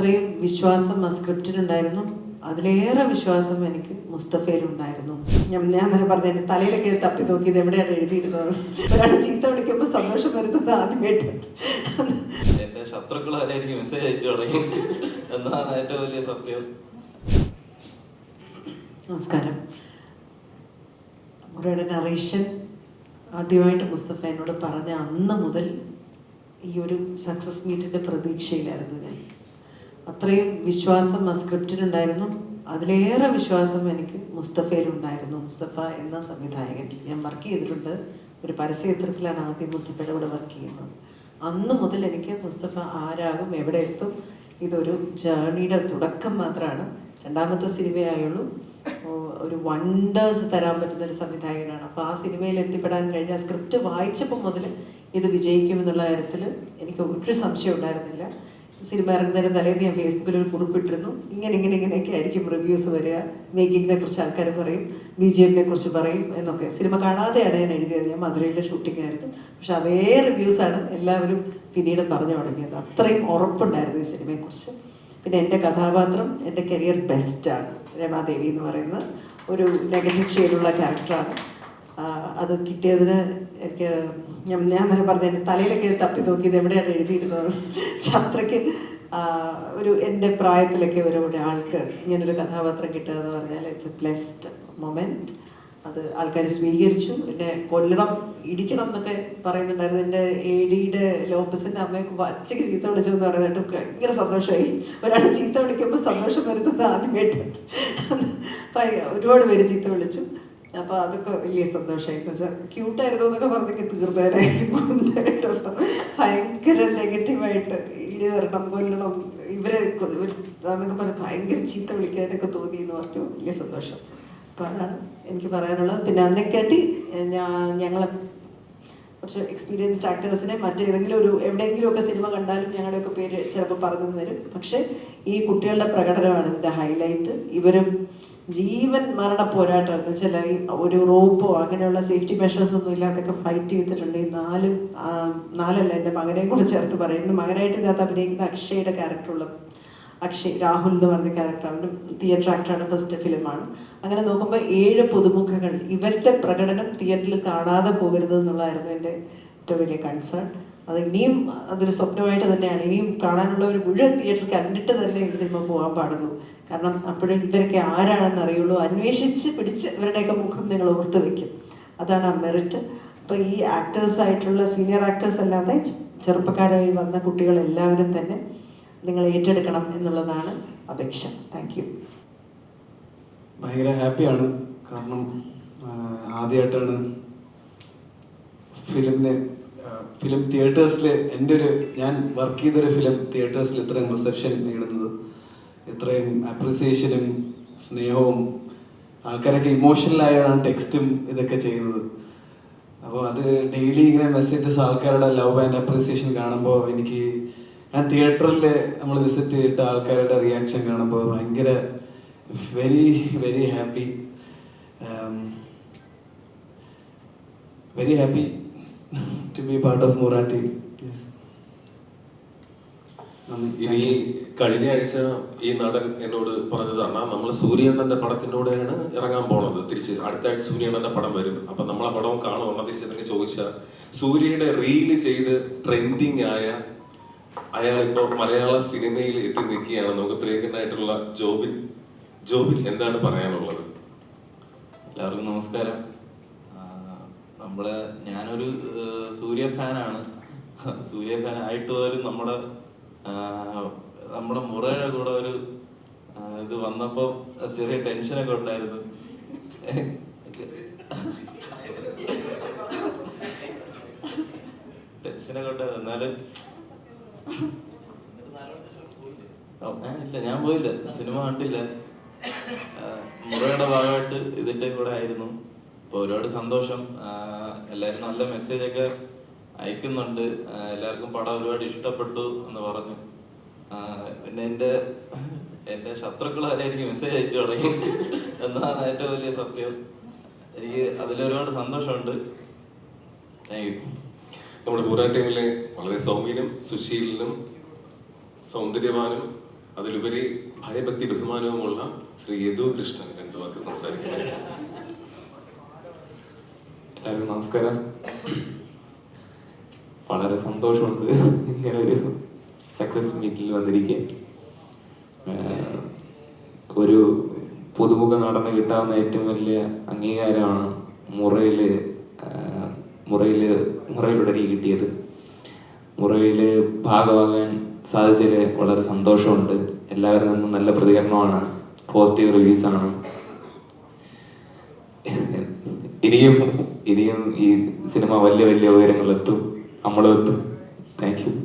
അത്രയും വിശ്വാസം ആ സ്ക്രിപ്റ്റിനുണ്ടായിരുന്നു. അതിലേറെ വിശ്വാസം എനിക്ക് മുസ്തഫയിലുണ്ടായിരുന്നു. ഞാൻ ഞാൻ തന്നെ പറഞ്ഞു എന്റെ തലയിലൊക്കെ തപ്പി നോക്കിയത് എവിടെയാണ് എഴുതിയിരുന്നത്? ഒരാൾ ചീത്ത വിളിക്കുമ്പോൾ സന്തോഷം വരുന്നത് ആദ്യമായിട്ട് എനിക്ക് മെസ്സേജ് അയച്ചു തുടങ്ങി. എന്നാണ് ഏറ്റവും വലിയ സത്യം. നമസ്കാരം. നമ്മുടെ നറേഷൻ ആദ്യമായിട്ട് മുസ്തഫ എന്നോട് പറഞ്ഞ അന്ന് മുതൽ ഈ ഒരു സക്സസ് മീറ്റിന്റെ പ്രതീക്ഷയിലായിരുന്നു ഞാൻ. അത്രയും വിശ്വാസം ആ സ്ക്രിപ്റ്റിനുണ്ടായിരുന്നു. അതിലേറെ വിശ്വാസം എനിക്ക് മുസ്തഫയിലുണ്ടായിരുന്നു. മുസ്തഫ എന്ന സംവിധായകൻ. ഞാൻ വർക്ക് ചെയ്തിട്ടുണ്ട്. ഒരു പരസ്യചിത്രത്തിലാണ് ആദ്യം മുസ്തഫയുടെ കൂടെ വർക്ക് ചെയ്യുന്നത്. അന്ന് മുതൽ എനിക്ക് മുസ്തഫ ആരാകും എവിടെ എത്തും ഇതൊരു ജേണിയുടെ തുടക്കം മാത്രമാണ്. രണ്ടാമത്തെ സിനിമയായുള്ളൂ. ഒരു വണ്ടേഴ്സ് തരാൻ പറ്റുന്ന ഒരു സംവിധായകനാണ്. അപ്പോൾ ആ സിനിമയിൽ എത്തിപ്പെടാൻ കഴിഞ്ഞ സ്ക്രിപ്റ്റ് വായിച്ചപ്പോൾ മുതൽ ഇത് വിജയിക്കുമെന്നുള്ള കാര്യത്തിൽ എനിക്ക് ഒരു സംശയം ഉണ്ടായിരുന്നില്ല സിനിമ ഇറങ്ങുന്നതിന് തലേന്ന് ഞാൻ ഫേസ്ബുക്കിൽ ഒരു കുറിപ്പിട്ടിരുന്നു. ഇങ്ങനെ ഇങ്ങനെ ഇങ്ങനെയൊക്കെ ആയിരിക്കും റിവ്യൂസ് വരിക. മേക്കിങ്ങിനെ കുറിച്ച് ആൾക്കാർ പറയും. ബി ജി എമ്മിനെ കുറിച്ച് പറയും എന്നൊക്കെ. സിനിമ കാണാതെയാണ് ഞാൻ എഴുതിയത്. ഞാൻ മധുരയിലെ ഷൂട്ടിംഗ് ആയിരുന്നു. പക്ഷെ അതേ റിവ്യൂസാണ് എല്ലാവരും പിന്നീട് പറഞ്ഞു തുടങ്ങിയത്. അത്രയും ഉറപ്പുണ്ടായിരുന്നു ഈ സിനിമയെക്കുറിച്ച്. പിന്നെ എന്റെ കഥാപാത്രം എന്റെ കരിയർ ബെസ്റ്റാണ് രമാദേവി എന്ന് പറയുന്ന ഒരു നെഗറ്റീവ് ഷെയ്ഡുള്ള ക്യാരക്ടറാണ് അത് കിട്ടിയതിന് എനിക്ക് ഞാൻ ഞാൻ തന്നെ പറഞ്ഞു എന്റെ തലയിലൊക്കെ തപ്പി നോക്കി ഇത് എവിടെയാണ് എഴുതിയിരുന്നത്? അത്രയ്ക്ക് ഒരു എന്റെ പ്രായത്തിലൊക്കെ ഒരു ഒരാൾക്ക് ഇങ്ങനൊരു കഥാപാത്രം കിട്ടുക എന്ന് പറഞ്ഞാൽ ഇറ്റ്സ് എ ബ്ലെസ്ഡ് മൊമെന്റ് അത് ആൾക്കാർ സ്വീകരിച്ചു. എന്നെ കൊല്ലണം ഇടിക്കണം എന്നൊക്കെ പറയുന്നുണ്ടായിരുന്നു. എന്റെ എ ഡിയുടെ ലോപ്പസിന്റെ അമ്മയൊക്കെ വച്ചയ്ക്ക് ചീത്ത വിളിച്ചു എന്ന് പറയുന്നത് ഭയങ്കര സന്തോഷമായി. ഒരാൾ ചീത്ത വിളിക്കുമ്പോൾ സന്തോഷം വരുന്നത് ആദ്യമായിട്ട് ഒരുപാട് പേര് ചീത്ത വിളിച്ചു. അപ്പോൾ അതൊക്കെ വലിയ സന്തോഷമായി എന്ന് വെച്ചാൽ ക്യൂട്ടായിരുന്നു എന്നൊക്കെ പറഞ്ഞൊക്കെ തീർന്നേരായിരുന്നു ഭയങ്കര നെഗറ്റീവായിട്ട് ഇടി വരണം കൊല്ലണം. ഇവരെ എന്നൊക്കെ പറഞ്ഞ് ഭയങ്കര ചീത്ത വിളിക്കാനൊക്കെ തോന്നി എന്ന് പറഞ്ഞു. വലിയ സന്തോഷം. അപ്പോൾ അതാണ് എനിക്ക് പറയാനുള്ളത്. പിന്നെ അതിനെക്കാട്ടി ഞാൻ ഞങ്ങളെ കുറച്ച് എക്സ്പീരിയൻസ്ഡ് ആക്ടേഴ്സിനെ മറ്റേതെങ്കിലും ഒരു എവിടെയെങ്കിലും ഒക്കെ സിനിമ കണ്ടാലും ഞങ്ങളുടെയൊക്കെ പേര് ചിലപ്പോൾ പറഞ്ഞു വരും പക്ഷേ ഈ കുട്ടികളുടെ പ്രകടനമാണ് ഇതിന്റെ ഹൈലൈറ്റ് ഇവരും ജീവൻ മരണ പോരാട്ടം എന്ന് വെച്ചാൽ ഒരു റോപ്പോ അങ്ങനെയുള്ള സേഫ്റ്റി മെഷേഴ്സ് ഒന്നും ഇല്ലാതൊക്കെ ഫൈറ്റ് ചെയ്തിട്ടുണ്ട്. ഈ നാലും നാലല്ല എന്റെ മകനെയും കൂടെ ചേർത്ത് പറയുന്നു. മകനായിട്ട് ഇതിനകത്ത് അഭിനയിക്കുന്ന അക്ഷയുടെ ക്യാരക്ടറുള്ള അക്ഷയ് രാഹുൽ എന്ന് പറയുന്ന ക്യാരക്ടറാണ് തിയേറ്റർ ആക്ടറാണ് ഫസ്റ്റ് ഫിലിമാണ് അങ്ങനെ നോക്കുമ്പോൾ ഏഴ് പുതുമുഖങ്ങൾ ഇവരുടെ പ്രകടനം തിയേറ്ററിൽ കാണാതെ പോകരുത് എന്നുള്ളതായിരുന്നു എന്റെ ഏറ്റവും വലിയ കൺസേൺ അത് ഇനിയും അതൊരു സ്വപ്നമായിട്ട് തന്നെയാണ്. ഇനിയും കാണാനുള്ള ഒരു മുഴുവൻ തിയേറ്റർ കണ്ടിട്ട് തന്നെ ഈ സിനിമ പോകാൻ പാടുള്ളൂ. കാരണം അപ്പോഴും ഇവരൊക്കെ ആരാണെന്ന് അറിയുള്ളൂ. അന്വേഷിച്ച് പിടിച്ച് ഇവരുടെയൊക്കെ മുഖം നിങ്ങൾ ഓർത്ത് വെക്കും. അതാണ് ആ മെറിറ്റ് അപ്പോൾ ഈ ആക്ടേഴ്സായിട്ടുള്ള സീനിയർ ആക്ടേഴ്സ് അല്ലാതെ ചെറുപ്പക്കാരായി വന്ന കുട്ടികളെല്ലാവരും തന്നെ നിങ്ങൾ ഏറ്റെടുക്കണം എന്നുള്ളതാണ് അപേക്ഷ. താങ്ക് യു ഭയങ്കര ഹാപ്പിയാണ്. കാരണം ആദ്യമായിട്ടാണ് ഫിലിമിന് ഫിലിം തിയേറ്റേഴ്സിൽ എന്റെ ഒരു ഞാൻ വർക്ക് ചെയ്തൊരു ഫിലിം തിയേറ്റേഴ്സിൽ ഇത്രയും റിസപ്ഷൻ നേടുന്നത്. ഇത്രയും അപ്രിസിയേഷനും സ്നേഹവും ആൾക്കാരൊക്കെ ഇമോഷണലായാണ് ടെക്സ്റ്റും ഇതൊക്കെ ചെയ്യുന്നത്. അപ്പോൾ അത് ഡെയിലി ഇങ്ങനെ മെസ്സേജസ് ആൾക്കാരുടെ ലവ് ആൻഡ് അപ്രിസിയേഷൻ കാണുമ്പോൾ എനിക്ക് ഞാൻ തിയേറ്ററിൽ നമ്മൾ വിസിറ്റ് ചെയ്തിട്ട് ആൾക്കാരുടെ റിയാക്ഷൻ കാണുമ്പോൾ ഭയങ്കര very very happy very happy to be part of yes ഇനി കഴിഞ്ഞ ആഴ്ച ഈ നടൻ എന്നോട് പറഞ്ഞതാണ് നമ്മൾ സൂര്യണ്ണന്റെ പടത്തിനോടെയാണ് ഇറങ്ങാൻ പോണത് തിരിച്ച്. അടുത്ത ആഴ്ച സൂര്യണ്ണന്റെ പടം വരും. അപ്പൊ നമ്മളെ പടവും കാണുമെന്ന് കാണുമോ തിരിച്ച് എന്തെങ്കിലും ചോദിച്ചാൽ സൂര്യയുടെ റീൽ ചെയ്ത് ട്രെൻഡിങ് ആയ അയാൾ ഇപ്പൊ മലയാള സിനിമയിൽ എത്തി നിൽക്കുകയാണ്. നമുക്ക് പ്രിയങ്കരനായിട്ടുള്ള ജോബിൻ. ജോബിൻ എന്താണ് പറയാനുള്ളത്? എല്ലാവർക്കും നമസ്കാരം. നമ്മുടെ ഞാനൊരു സൂര്യ ഫാനാണ്. സൂര്യ ഫാൻ ആയിട്ട് പോലും നമ്മുടെ നമ്മുടെ മുറയുടെ കൂടെ ഒരു ഇത് വന്നപ്പോ ചെറിയ ടെൻഷനൊക്കെ ഉണ്ടായിരുന്നു. ടെൻഷനൊക്കെ ഉണ്ടായിരുന്നു. എന്നാലും ഇല്ല ഞാൻ പോയില്ല. സിനിമ കണ്ടില്ല. മുറയുടെ ഭാഗമായിട്ട് ഇതിന്റെ കൂടെ ആയിരുന്നു. അപ്പൊ ഒരുപാട് സന്തോഷം. എല്ലാരും നല്ല മെസ്സേജ് ഒക്കെ അയക്കുന്നുണ്ട്. എല്ലാവർക്കും പടം ഒരുപാട് ഇഷ്ടപ്പെട്ടു എന്ന് പറഞ്ഞു. പിന്നെ എന്റെ എന്റെ ശത്രുക്കൾ വരെ മെസ്സേജ് അയച്ചു തുടങ്ങി. എന്നാണ് ഏറ്റവും വലിയ സത്യം. എനിക്ക് അതിലൊരുപാട് സന്തോഷമുണ്ട്. താങ്ക് യു നമ്മുടെ പൂരാ ടീമിലെ വളരെ സൗമ്യനും സുശീലനും സൗന്ദര്യവാനും അതിലുപരി ഭയഭക്തി ബഹുമാനവുമുള്ള ശ്രീ യദു കൃഷ്ണൻ രണ്ടു വാക്ക് സംസാരിക്കുന്നത്. എല്ലാവരും നമസ്കാരം. വളരെ സന്തോഷമുണ്ട് ഇങ്ങനെ ഒരു സക്സസ് മീറ്റിൽ വന്നിരിക്കാൻ ഒരു പുതുമുഖ നടന് കിട്ടാവുന്ന ഏറ്റവും വലിയ അംഗീകാരമാണ് മുറയിൽ മുറയിൽ മുറയിലൂടെ എനിക്ക് കിട്ടിയത്. മുറയിൽ ഭാഗമാകാൻ സാധിച്ചതിൽ വളരെ സന്തോഷമുണ്ട്. എല്ലാവരിൽ നിന്നും നല്ല പ്രതികരണമാണ്. പോസിറ്റീവ് റിവ്യൂസ് ആണ്. ഇനിയും ഇനിയും ഈ സിനിമ വലിയ വലിയ ഉയരങ്ങളിലെത്തും. എത്തും. Thank you